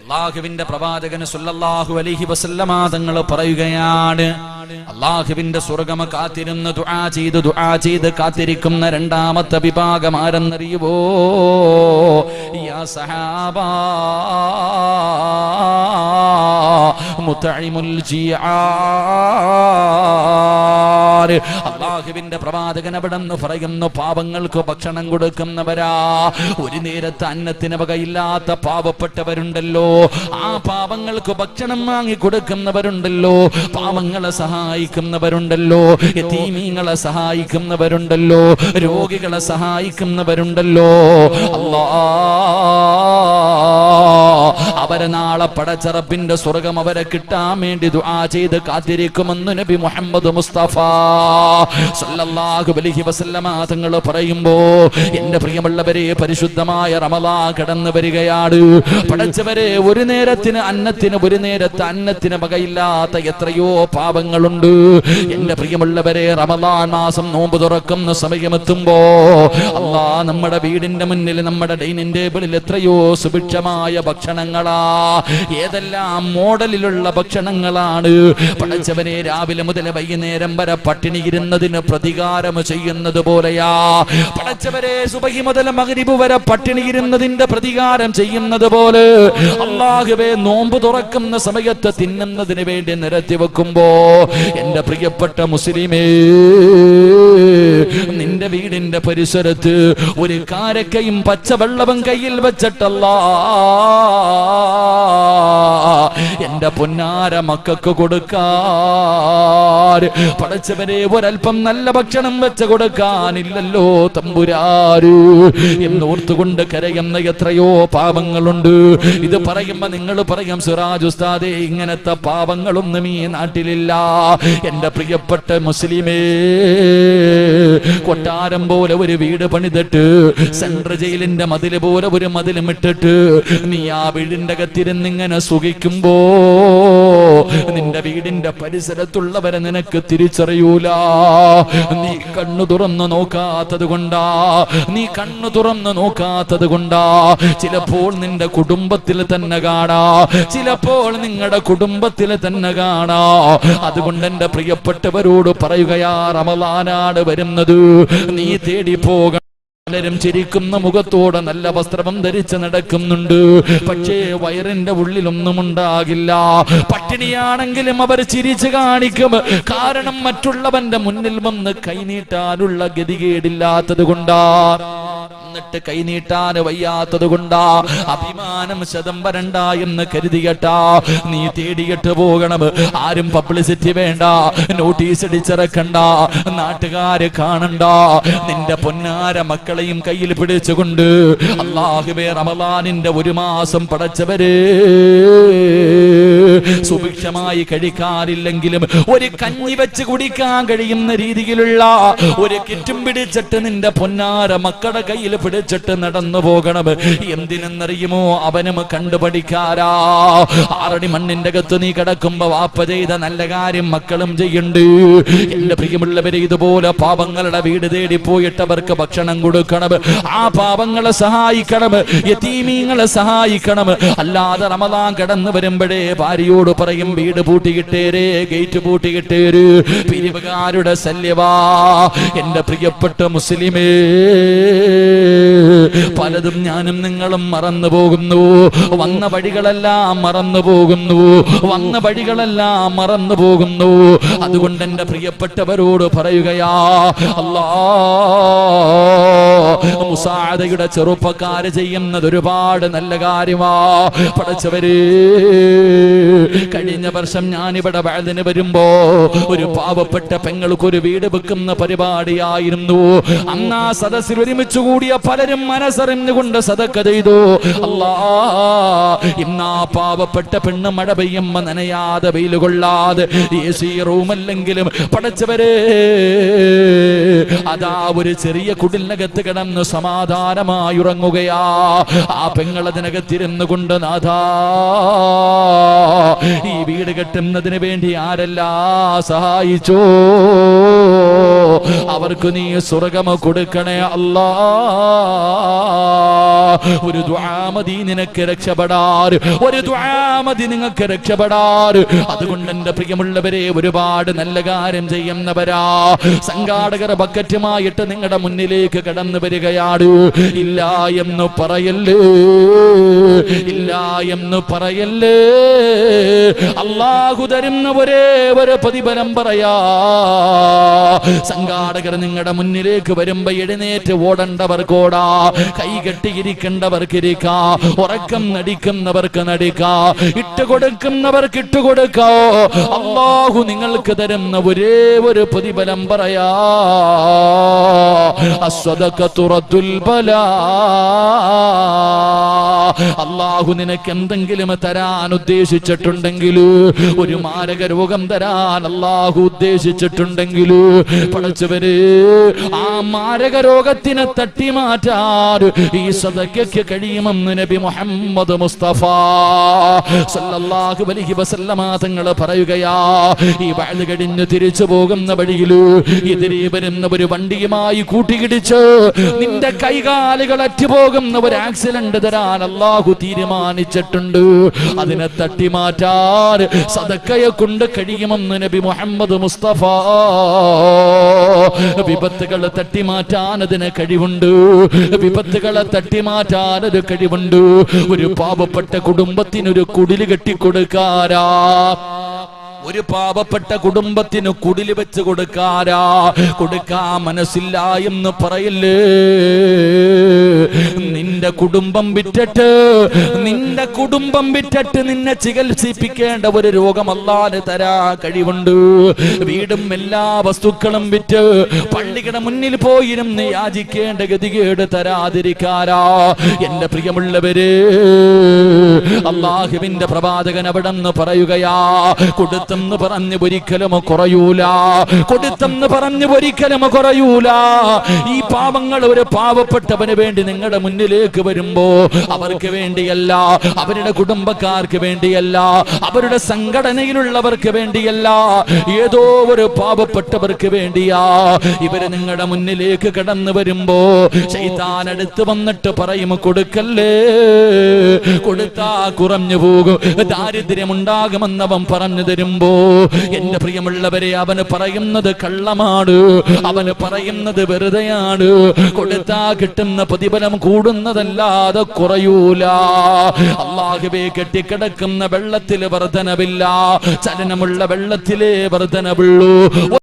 അള്ളാഹുവിന്റെ പ്രവാചകന് സുല്ലാഹു അലൈഹി വസല്ലമാതങ്ങൾ പറയുകയാണ് അള്ളാഹുവിന്റെ സ്വർഗമ കാത്തിരുന്ന് ദുആ ചെയ്ത് ദുആ ചെയ്ത് കാത്തിരിക്കുന്ന രണ്ടാമത്തെ വിഭാഗം ആരെന്നറിയുവോ? യാ സഹാബ മുത്തഴിമുൽ ജിയാർ അള്ളാഹുവിന്റെ പ്രവാചകൻ അവിടെ നിന്ന് പറയുന്നു പാവങ്ങൾക്ക് ഭക്ഷണം കൊടുക്കുന്നവരാ. ഒരു നേരത്തെ അന്നത്തിന് വകയില്ലാത്ത പാവപ്പെട്ടവരുണ്ടല്ലോ. ആ പാവങ്ങൾക്ക് ഭക്ഷണം വാങ്ങി കൊടുക്കുന്നവരുണ്ടല്ലോ. പാവങ്ങളെ സഹായിക്കുന്നവരുണ്ടല്ലോ. യതീമീങ്ങളെ സഹായിക്കുന്നവരുണ്ടല്ലോ. രോഗികളെ സഹായിക്കുന്നവരുണ്ടല്ലോ. അല്ലാ അവരെ നാളെ പടച്ചറപ്പിന്റെ സ്വർഗം അവരെ കിട്ടാൻ വേണ്ടി ദുആ ചെയ്ത് കാത്തിരിക്കുമെന്ന് നബി മുഹമ്മദ് മുസ്തഫ സല്ലല്ലാഹു അലൈഹി വസല്ലമ തങ്ങൾ പറയുമ്പോ എന്റെ പ്രിയമുള്ളവരെ പരിശുദ്ധമായ റമദാ കടന്നു വരികയാണ്. പടച്ചവരെ ഒരു നേരത്തിന് അന്നത്തിന് ഒരു നേരത്തെ അന്നത്തിന് വകയില്ലാത്ത എത്രയോ പാപങ്ങളുണ്ട്. എന്റെ പ്രിയമുള്ളവരെ റമദാൻ മാസം നോമ്പ് തുറക്കുന്ന സമയമെത്തുമ്പോ അള്ളാ നമ്മുടെ വീടിന്റെ മുന്നിൽ നമ്മുടെ ഡൈനിങ് ടേബിളിൽ എത്രയോ സുഭിക്ഷമായ ഭക്ഷണങ്ങളാ ഏതെല്ലാം മോഡലിലുള്ള ഭക്ഷണങ്ങളാണ്? പടച്ചവനെ രാവിലെ മുതൽ വൈകുന്നേരം വരെ പട്ടിണി ഇരുന്നതിന് പ്രതികാരം ചെയ്യുന്നത് പോലെയാ. പടച്ചവരെ സുബഹി മുതൽ മകരിബ് വരെ പട്ടിണി ഇരുന്നതിന്റെ പ്രതികാരം ചെയ്യുന്നത് പോലെ. അള്ളാഹുവെ നോമ്പ് തുറക്കുന്ന സമയത്ത് തിന്നുന്നതിന് വേണ്ടി നിരത്തി വെക്കുമ്പോ എന്റെ പ്രിയപ്പെട്ട മുസ്ലിമേ നിന്റെ വീടിന്റെ പരിസരത്ത് ഒരു കാരക്കയും പച്ചവെള്ളവും കയ്യിൽ വെച്ചിട്ടല്ലാ. എന്റെ പൊന്നാര മക്കൾക്ക് കൊടുക്കാൻ. പടച്ചവരെ ഒരൽപ്പം നല്ല ഭക്ഷണം വെച്ച് കൊടുക്കാനില്ലല്ലോ തമ്പുരാര്. എന്നോർത്തുകൊണ്ട് കരയുന്ന എത്രയോ പാപങ്ങളുണ്ട്. ഇത് പറയുമ്പോ നിങ്ങൾ പറയും സുരാജ് ഉസ്താദെ ഇങ്ങനത്തെ പാപങ്ങളൊന്നും ഈ നാട്ടിലില്ല. എന്റെ പ്രിയപ്പെട്ട മുസ്ലിമേ കൊട്ടാരം പോലെ ഒരു വീട് പണിതിട്ട് സെൻട്രൽ ജയിലിന്റെ മതിൽ പോലെ ഒരു മതിലും ഇട്ടിട്ട് നീ ആ വീടിന്റെ അകത്തിരുന്ന് ഇങ്ങനെ സുഖിക്കുമ്പോ നിന്റെ വീടിന്റെ പരിസരത്തുള്ളവരെ നിനക്ക് തിരിച്ചറിയൂല. നീ കണ്ണു തുറന്നു നോക്കാത്തത് കൊണ്ടാ. നീ കണ്ണു തുറന്നു നോക്കാത്തത് കൊണ്ടാ. ചിലപ്പോൾ നിന്റെ കുടുംബത്തിൽ തന്നെ കാണാ. ചിലപ്പോൾ നിങ്ങളുടെ കുടുംബത്തിൽ തന്നെ കാണാ. അതുകൊണ്ട് എന്റെ പ്രിയപ്പെട്ടവരോട് പറയുകയാ റമലാനാണ് വരുന്നത്. നീ തേടി പോക പലരും ചിരിക്കുന്ന മുഖത്തോടെ നല്ല വസ്ത്രം ധരിച്ച് നടക്കുന്നുണ്ട്. പക്ഷേ വയറിന്റെ ഉള്ളിലൊന്നും ഉണ്ടാകില്ല. പട്ടിണിയാണെങ്കിലും അവർ ചിരിച്ചു കാണിക്കും. കാരണം മറ്റുള്ളവന്റെ മുന്നിൽ വന്ന് കൈനീട്ടാനുള്ള ഗതികേടില്ലാത്തത് കൊണ്ടാ. എന്നിട്ട് കൈനീട്ടാൻ വയ്യാത്തത് കൊണ്ടാ. അഭിമാനം ശതം വരണ്ട എന്ന് കരുതിയട്ടാ. നീ തേടിയിട്ട് പോകണം. ആരും പബ്ലിസിറ്റി വേണ്ട. നോട്ടീസ് അടിച്ചിറക്കണ്ട. നാട്ടുകാര് കാണണ്ട. നിന്റെ പൊന്നാര മക്കളെയും കയ്യിൽ പിടിച്ചുകൊണ്ട് അള്ളാഹുബേ റമലാനിന്റെ ഒരു മാസം പടച്ചവര്. സുഭിക്ഷമായി കഴിക്കാറില്ലെങ്കിലും ഒരു കഞ്ഞി വെച്ച് കുടിക്കാൻ കഴിയുന്ന രീതിയിലുള്ള ഒരു കിറ്റും പിടിച്ചിട്ട് നിന്റെ പൊന്നാര മക്കളുടെ കയ്യിൽ പിടിച്ചിട്ട് നടന്നു പോകണം. എന്തിനെന്നറിയുമോ? അവനും കണ്ടുപഠിക്കാരാ. ആറടി മണ്ണിന്റെ അകത്ത് നീ കിടക്കുമ്പോ വാപ്പ ചെയ്ത നല്ല കാര്യം മക്കളും ചെയ്യണ്ട്. എന്റെ പ്രിയമുള്ളവരെ ഇതുപോലെ പാപങ്ങളുടെ വീട് തേടി പോയിട്ട് അവർക്ക് ഭക്ഷണം കൊടുക്കണം. ആ പാപങ്ങളെ സഹായിക്കണം. യതീമീങ്ങളെ സഹായിക്കണം. അല്ലാതെ റമദാൻ കടന്നു വരുമ്പോഴേ ഭാര്യയോട് പറയും വീട് പൂട്ടിയിട്ടേരേ ഗേറ്റ് പൂട്ടിയിട്ടേര് പിരിവുകാരുടെ ശല്യവാ. എന്റെ പ്രിയപ്പെട്ട മുസ്ലിമേ പലതും ഞാനും നിങ്ങളും മറന്നു പോകുന്നു. വന്ന വഴികളെല്ലാം മറന്നു പോകുന്നു. വന്ന വഴികളെല്ലാം മറന്നു പോകുന്നു. അതുകൊണ്ട് എന്റെ പ്രിയപ്പെട്ടവരോട് പറയുകയാ അല്ലാ മുസാദയുടെ ചെറുപ്പക്കാര് ചെയ്യുന്നത് ഒരുപാട് നല്ല കാര്യമാ. പടച്ചവര് കഴിഞ്ഞ വർഷം ഞാനിവിടെ വഴുതിന് വരുമ്പോ ഒരു പാവപ്പെട്ട പെങ്ങൾക്ക് ഒരു വീട് വെക്കുന്ന പരിപാടിയായിരുന്നു. അന്ന് ആ സദസ്സിൽ ഒരുമിച്ച് കൂടിയ പലരും മനസ്സറിഞ്ഞുകൊണ്ട് സദക്ക ചെയ്തു. അല്ലാ ഇന്ന് ആ പാവപ്പെട്ട പെണ്ണ് മഴ പെയ്യുമ്പോ നനയാതെ വെയിൽ കൊള്ളാതെ എ സി റൂമല്ലെങ്കിലും പടച്ചവരെ അതാ ഒരു ചെറിയ കുടിലിനകത്ത് കിടന്ന് സമാധാനമായി ഉറങ്ങുകയാ ആ പെങ്ങളതിനകത്തിരുന്നു കൊണ്ട് നാഥാ ഈ വീട് കെട്ടുന്നതിന് വേണ്ടി ആരെല്ലാ സഹായിച്ചോ? അവർക്ക് നീ സ്വർഗം കൊടുക്കണേ അല്ലാ. ഒരു ദ്വാമതി നിനക്ക് രക്ഷപ്പെടാറ്. ഒരു ദ്വാമതി നിങ്ങൾക്ക് രക്ഷപ്പെടാറ്. അതുകൊണ്ട് എന്റെ പ്രിയമുള്ളവരെ ഒരുപാട് നല്ല കാര്യം ചെയ്യുന്നവരാ. സംഘാടകർ ബക്കറ്റുമായിട്ട് നിങ്ങളുടെ മുന്നിലേക്ക് കടന്നു വരികയാണ്. ഇല്ല എന്ന് പറയല്ലേ? ഇല്ല എന്ന് പറയല്ലേ? അള്ളാഹു തരുന്ന ഒരേ ഒരു പ്രതിഫലം പറയാ. സംഘാടകർ നിങ്ങളുടെ മുന്നിലേക്ക് വരുമ്പോ എഴുന്നേറ്റ് ഓടേണ്ടവർക്കോടാ. കൈ കെട്ടിയിരിക്കേണ്ടവർക്ക് ഇരിക്കാ ഉറക്കം നടിക്കുന്നവർക്ക് നടിക്കാ. ഇട്ടുകൊടുക്കുന്നവർക്ക് ഇട്ടുകൊടുക്കോ. അള്ളാഹു നിങ്ങൾക്ക് തരുന്ന ഒരേ ഒരു പ്രതിഫലം പറയാ. അള്ളാഹു നിനക്ക് എന്തെങ്കിലും തരാൻ ഉദ്ദേശിച്ചിട്ടുണ്ടെങ്കിൽ ഒരു മാരക രോഗം തരാൻ അള്ളാഹു ഉദ്ദേശിച്ചിട്ടുണ്ടെങ്കിൽ പഠിച്ചവര് മാരക രോഗത്തിനെ തട്ടി മാറ്റാൻ ഈ സദക്കയ്ക്ക് കഴിയുമെന്ന് നബി മുഹമ്മദ് മുസ്തഫ സല്ലല്ലാഹു പറയുകയാ ഈ വഴി കഴിഞ്ഞ് തിരിച്ചു പോകുന്ന വഴിയിൽ എതിരെ വരുന്ന ഒരു വണ്ടിയുമായി കൂട്ടിയിടിച്ച് നിന്റെ കൈകാലുകൾ അറ്റുപോകുന്ന ഒരു ആക്സിഡന്റ് തരാൻ അള്ളാഹു തീരുമാനിച്ചിട്ടുണ്ട്. അതിനെ തട്ടി മാറ്റാൻ സദക്കയെ കൊണ്ട് കഴിയുമെന്ന് നബി മുഹമ്മദ് മുസ്തഫ. വിപത്തുകൾ തട്ടി മാറ്റാൻ അതിന് കഴിവുണ്ട്. വിപത്തുകളെ തട്ടി മാറ്റാൻ ഒരു കഴിവുണ്ട്. ഒരു പാവപ്പെട്ട കുടുംബത്തിനൊരു കുടിൽ കെട്ടിക്കൊടുക്കാരാ. ഒരു പാവപ്പെട്ട കുടുംബത്തിന് കുടിൽ വെച്ച് കൊടുക്കാരാ. കൊടുക്കാ മനസ്സില്ല എന്ന് പറയില്ലേ? നിന്റെ കുടുംബം വിറ്റിട്ട് നിന്റെ കുടുംബം വിറ്റിട്ട് നിന്നെ ചികിത്സിപ്പിക്കേണ്ട ഒരു രോഗമല്ലാതെ തരാ കഴിവുണ്ട്. വീടും എല്ലാ വസ്തുക്കളും വിറ്റ് പള്ളികളുടെ മുന്നിൽ പോയിരുന്ന് യാചിക്കേണ്ട ഗതികേട് തരാതിരിക്കാരാ. എന്റെ പ്രിയമുള്ളവര് അള്ളാഹുവിന്റെ പ്രവാചകൻ അവിടെ പറയുകയാ കൊടുത്തെന്ന് പറഞ്ഞ് ഒരിക്കലും കുറയൂല. കൊടുത്തെന്ന് പറഞ്ഞു ഒരിക്കലും കുറയൂല. ഈ പാവങ്ങൾ ഒരു പാവപ്പെട്ടവന് വേണ്ടി നിങ്ങളുടെ മുന്നിലേക്ക് വരുമ്പോ അവർക്ക് വേണ്ടിയല്ല അവരുടെ കുടുംബക്കാർക്ക് വേണ്ടിയല്ല അവരുടെ സംഘടനയിലുള്ളവർക്ക് വേണ്ടിയല്ല ഏതോ ഒരു പാവപ്പെട്ടവർക്ക് വേണ്ടിയാ ഇവർ നിങ്ങളുടെ മുന്നിലേക്ക് കടന്നു വരുമ്പോ ചെയ്താൻ അടുത്ത് വന്നിട്ട് പറയും കൊടുക്കല്ലേ? കൊടുത്താ കുറഞ്ഞു പോകും. ദാരിദ്ര്യം ഉണ്ടാകുമെന്നവൻ പറഞ്ഞു തരുമ്പോ എന്റെ പ്രിയമുള്ളവരെ അവന് പറയുന്നത് കള്ളമാണ്. അവന് പറയുന്നത് വെറുതെയാണ്. കൊടുത്താ കിട്ടുന്ന പ്രതിഫലം കൂടുന്നതല്ലാതെ കുറയൂല. അള്ളാഹുബേ കെട്ടിക്കിടക്കുന്ന വെള്ളത്തിൽ വർധനവില്ല. ചലനമുള്ള വെള്ളത്തിലേ വർധനവുള്ളൂ.